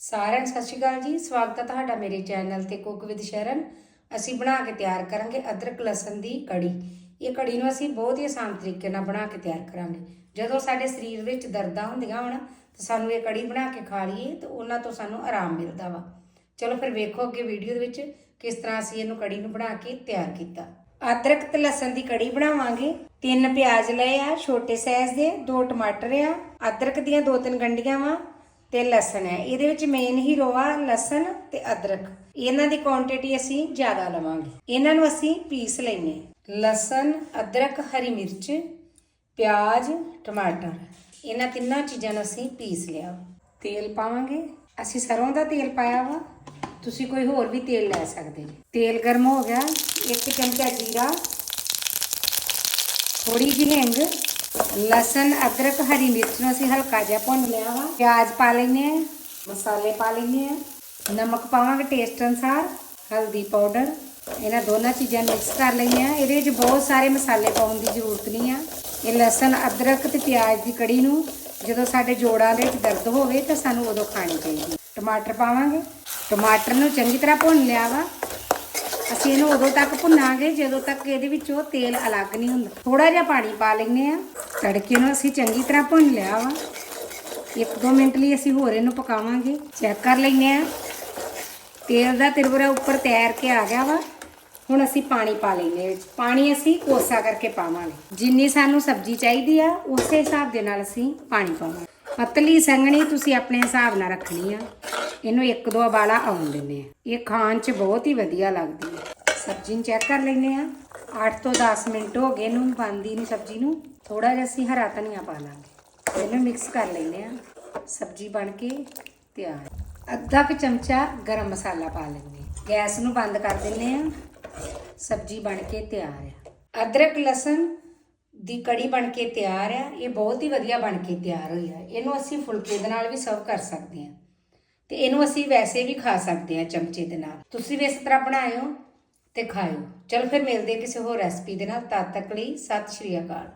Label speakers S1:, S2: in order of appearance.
S1: ਸਾਰਿਆਂ ਨੂੰ ਸਤਿ ਸ਼੍ਰੀ ਅਕਾਲ ਜੀ। ਸਵਾਗਤ ਹੈ ਤੁਹਾਡਾ ਮੇਰੇ ਚੈਨਲ ਤੇ ਕੁੱਕ ਵਿਦ ਸ਼ਰਨ। ਅਸੀਂ ਬਣਾ ਕੇ ਤਿਆਰ ਕਰਾਂਗੇ ਅਦਰਕ, ਲਸਣ ਦੀ ਕੜੀ। ਇਹ ਕੜੀ ਨੂੰ ਅਸੀਂ ਬਹੁਤ ਹੀ ਆਸਾਨ ਤਰੀਕੇ ਨਾਲ ਬਣਾ ਕੇ ਤਿਆਰ ਕਰਾਂਗੇ। ਜਦੋਂ ਸਾਡੇ ਸਰੀਰ ਵਿੱਚ ਦਰਦਾਂ ਹੁੰਦੀਆਂ ਹੋਣ ਤਾਂ ਸਾਨੂੰ ਇਹ ਕੜੀ ਬਣਾ ਕੇ ਖਾ ਲਈਏ ਤਾਂ ਉਹਨਾਂ ਤੋਂ ਸਾਨੂੰ ਆਰਾਮ ਮਿਲਦਾ ਵਾ। ਚਲੋ ਫਿਰ ਵੇਖੋ ਅੱਗੇ ਵੀਡੀਓ ਦੇ ਵਿੱਚ ਕਿਸ ਤਰ੍ਹਾਂ ਅਸੀਂ ਇਹਨੂੰ ਕੜੀ ਨੂੰ ਬਣਾ ਕੇ ਤਿਆਰ ਕੀਤਾ। ਅਦਰਕ ਤੇ ਲਸਣ ਦੀ ਕੜੀ ਬਣਾਵਾਂਗੇ। ਤਿੰਨ ਪਿਆਜ਼ ਲਏ ਆ, ਛੋਟੇ ਸਾਈਜ਼ ਦੇ, ਦੋ ਟਮਾਟਰ ਆ। ਅਦਰਕ ਦੀਆਂ ਦੋ ਤਿੰਨ ਗੰਢੀਆਂ ਵਾ। ਤੇ ਲਸਣ ਹੈ। ਇਹਦੇ ਵਿੱਚ ਮੇਨ ਹੀਰੋ ਆ ਲਸਣ ਤੇ ਅਦਰਕ। ਇਹਨਾਂ ਦੀ ਕੁਆਂਟੀਟੀ ਅਸੀਂ ਜ਼ਿਆਦਾ ਲਵਾਂਗੇ। ਇਹਨਾਂ ਨੂੰ ਅਸੀਂ ਪੀਸ ਲੈਨੇ ਲਸਣ, ਅਦਰਕ, ਹਰੀ ਮਿਰਚ, ਪਿਆਜ਼, ਟਮਾਟਰ। ਇਹਨਾਂ ਤਿੰਨਾਂ ਚੀਜ਼ਾਂ ਨੂੰ ਅਸੀਂ ਪੀਸ ਲਿਆ। ਤੇਲ ਪਾਵਾਂਗੇ। ਅਸੀਂ ਸਰੋਂ ਦਾ ਤੇਲ ਪਾਇਆ ਵਾ। ਤੁਸੀਂ ਕੋਈ ਹੋਰ ਵੀ ਤੇਲ ਲੈ ਸਕਦੇ ਜੀ ਤੇਲ ਗਰਮ ਹੋ ਗਿਆ। ਇੱਕ ਚਮਚਾ ਜੀਰਾ। ਥੋੜੀ ਜਿਹੀ ਹਿੰਗ। ਲਸਣ, ਅਦਰਕ, ਹਰੀ ਮਿਰਚ ਨੂੰ ਅਸੀਂ ਹਲਕਾ ਜਿਹਾ ਭੁੰਨ ਲਿਆ ਵਾ। ਪਿਆਜ਼ ਪਾ ਲੈਨੇ ਆ ਮਸਾਲੇ ਪਾ ਲੈਨੇ ਆ ਨਮਕ ਪਾਵਾਂਗੇ ਟੇਸਟ ਅਨਸਾਰ, ਹਲਦੀ ਪਾਊਡਰ ਇਹਨਾਂ ਦੋਨਾਂ ਚੀਜ਼ਾਂ ਮਿਕਸ ਕਰ ਲਈਆਂ ਇਹਦੇ ਵਿੱਚ ਬਹੁਤ ਸਾਰੇ ਮਸਾਲੇ ਪਾਉਣ ਦੀ ਜ਼ਰੂਰਤ ਨਹੀਂ ਆ। ਇਹ ਲਸਣ, ਅਦਰਕ ਤੇ ਪਿਆਜ਼ ਦੀ ਕੜੀ ਨੂੰ ਜਦੋਂ ਸਾਡੇ ਜੋੜਾਂ ਦੇ ਵਿੱਚ ਦਰਦ ਹੋਵੇ ਤਾਂ ਸਾਨੂੰ ਉਦੋਂ ਖਾਣੀ ਚਾਹੀਦੀ ਟਮਾਟਰ ਪਾਵਾਂਗੇ। ਟਮਾਟਰ ਨੂੰ ਚੰਗੀ ਤਰ੍ਹਾਂ ਭੁੰਨ ਲਿਆ ਵਾ। ਅਸੀਂ ਇਹਨੂੰ ਉਦੋਂ ਤੱਕ ਭੁੰਨਾਂਗੇ ਜਦੋਂ ਤੱਕ ਇਹਦੇ ਵਿੱਚੋਂ ਤੇਲ ਅਲੱਗ ਨਹੀਂ ਹੁੰਦਾ। ਥੋੜਾ ਜਿਹਾ ਪਾਣੀ ਪਾ ਲੈਂਦੇ ਆ ਤੜਕੇ ਨੂੰ ਅਸੀਂ ਚੰਗੀ ਤਰ੍ਹਾਂ ਭੁੰਨ ਲਿਆ ਵਾ। ਇੱਕ ਦੋ ਮਿੰਟ ਲਈ ਅਸੀਂ ਹੋਰ ਇਹਨੂੰ ਪਕਾਵਾਂਗੇ। ਚੈੱਕ ਕਰ ਲੈਂਦੇ ਆ ਤੇਲ ਦਾ ਤਿਰਵਰਾ ਉੱਪਰ ਤੈਰ ਕੇ ਆ ਗਿਆ ਵਾ। ਹੁਣ ਅਸੀਂ ਪਾਣੀ ਪਾ ਲੈਂਦੇ ਵਿੱਚ। ਪਾਣੀ ਅਸੀਂ ਕੋਸਾ ਕਰਕੇ ਪਾਵਾਂਗੇ। ਜਿੰਨੀ ਸਾਨੂੰ ਸਬਜ਼ੀ ਚਾਹੀਦੀ ਆ, ਉਸੇ ਹਿਸਾਬ ਦੇ ਨਾਲ ਅਸੀਂ ਪਾਣੀ ਪਾਵਾਂਗੇ। ਪਤਲੀ ਸੰਘਣੀ ਤੁਸੀਂ ਆਪਣੇ ਹਿਸਾਬ ਨਾਲ ਰੱਖਣੀ ਆ। ਇਹਨੂੰ ਇੱਕ ਦੋ ਉਬਾਲਾ ਆਉਣ ਦਿੰਦੇ ਆ ਇਹ ਖਾਣ 'ਚ ਬਹੁਤ ਹੀ ਵਧੀਆ ਲੱਗਦੀ ਹੈ। ਸਬਜ਼ੀ ਨੂੰ ਚੈੱਕ ਕਰ ਲੈਂਦੇ ਆ 8 ਤੋਂ 10 ਮਿੰਟ ਹੋ ਗਏ ਇਹਨੂੰ ਬੰਦੀ ਨੂੰ ਸਬਜ਼ੀ ਨੂੰ। ਥੋੜਾ ਜਿਹਾ ਅਸੀਂ ਹਰਾ ਧਨੀਆ ਪਾ ਲਾਂਗੇ। ਇਹਨੂੰ ਮਿਕਸ ਕਰ ਲੈਂਦੇ ਆ ਸਬਜ਼ੀ ਬਣ ਕੇ ਤਿਆਰ। ਅੱਧਾ ਕੁ ਚਮਚਾ ਗਰਮ ਮਸਾਲਾ ਪਾ ਲੈਂਦੇ ਹਾਂ। ਗੈਸ ਨੂੰ ਬੰਦ ਕਰ ਦਿੰਦੇ ਆ ਸਬਜ਼ੀ ਬਣ ਕੇ ਤਿਆਰ ਆ ਅਦਰਕ, ਲਸਣ ਦੀ ਕੜੀ ਬਣ ਕੇ ਤਿਆਰ ਆ ਇਹ ਬਹੁਤ ਹੀ ਵਧੀਆ ਬਣ ਕੇ ਤਿਆਰ ਹੋਈ ਆ ਇਹਨੂੰ ਅਸੀਂ ਫੁਲਕੇ ਦੇ ਨਾਲ ਵੀ ਸਰਵ ਕਰ ਸਕਦੇ ਹਾਂ। ਤੇ ਇਹਨੂੰ ਅਸੀਂ ਵੈਸੇ ਵੀ ਖਾ ਸਕਦੇ ਹਾਂ ਚਮਚੇ ਦੇ ਨਾਲ। ਤੁਸੀਂ ਵੀ ਇਸ ਤਰ੍ਹਾਂ ਬਣਾਇਓ ਤੇ ਖਾਇਓ। ਚਲ ਫਿਰ ਮਿਲਦੇ ਕਿਸੇ ਹੋਰ ਰੈਸਪੀ ਦੇ ਨਾਲ। ਤਦ ਤੱਕ ਲਈ ਸਤਿ ਸ਼੍ਰੀ ਅਕਾਲ।